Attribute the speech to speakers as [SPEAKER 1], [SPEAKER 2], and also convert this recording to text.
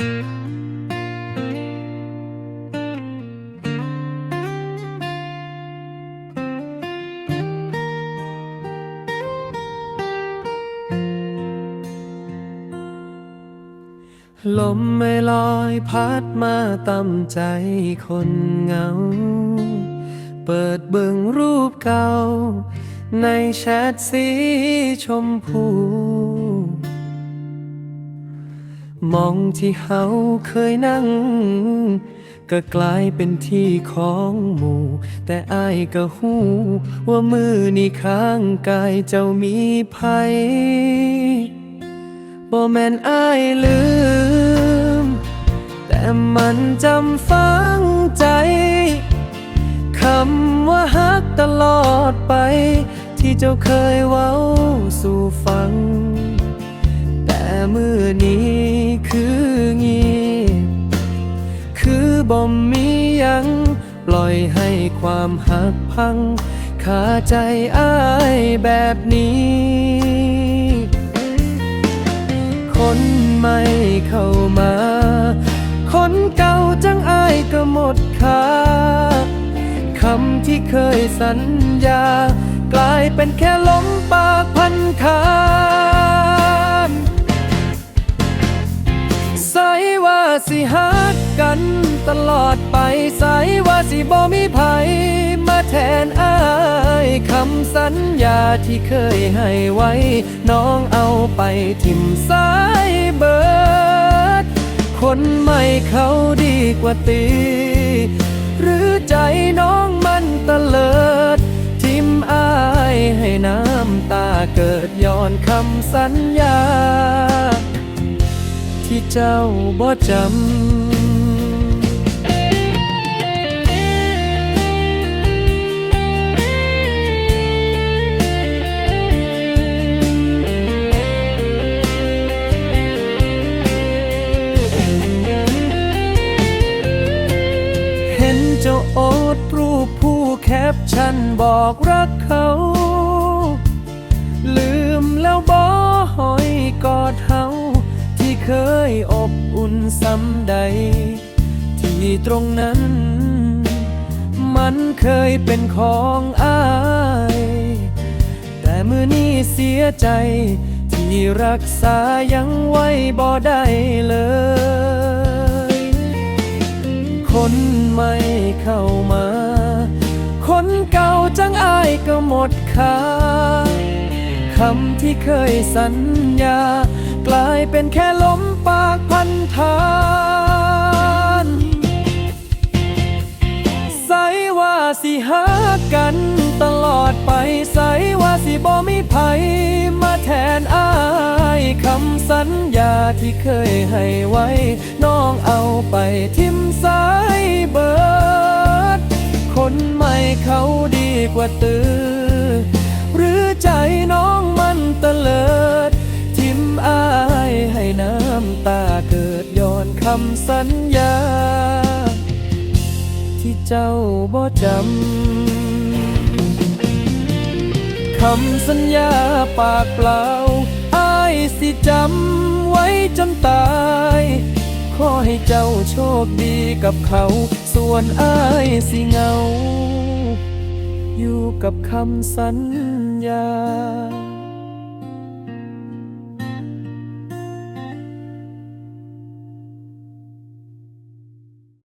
[SPEAKER 1] ลมไม่ลอยพัดมาตำใจคนเหงา เปิดเบิ่งรูปเก่า ในแชทสีชมพู มองที่เฮาเคยนั่ง ก็กลายเป็นที่ของหมู่ แต่อายก็หูว่ามือนี่ข้างกายเจ้ามีภัยบ่แม่นอายลืม แต่มันจำฝังใจ คำว่าฮักตลอดไป ที่เจ้าเคยเว้าสู่ฟัง แต่มือนี้ คือเงียบคือบ่มียังปล่อยให้ความหักพังขาใจอายแบบนี้ คนใหม่เข้ามา คนเก่าจังอายก็หมดค่าคำที่เคยสัญญากลายเป็นแค่ สิฮักกันตลอดไปใส่ว่าสิบ่มีภัยมาแทนอายคำสัญญาที่เคยให้ไว้ น้องเอาไปทิมสายเบิด คนใหม่เขาดีกว่าตี หรือใจน้องมันตะเลิด ทิมอายให้น้ำตาเกิดย้อนคำสัญญา ที่เจ้าบ่จำเห็นเจ้าโอ๊ตรูปผู้แคปชั่นบอกรักเขา เคยอบอุ่นซ้ำใด ที่ตรงนั้น มันเคยเป็นของอาย แต่มือนี้เสียใจ ที่รักษายังไว้บ่ได้เลย คนใหม่เข้ามา คนเก่าจังอายก็หมดค่าคำที่เคยสัญญา กลายเป็นแค่ลมปากพันทานใสว่าสิหากันตลอดไปใสว่าสิบ่มีภัยมาแทนอายคำสัญญาที่เคยให้ไว้ น้องเอาไปทิมสายเบิด คนใหม่เขาดีกว่าตือ หรือใจน้อง เจ้าบ่จำ คำสัญญาปากเปล่าอายสิจำไว้จนตาย ขอให้เจ้าโชคดีกับเขา ส่วนอายสิเงา อยู่กับคำสัญญา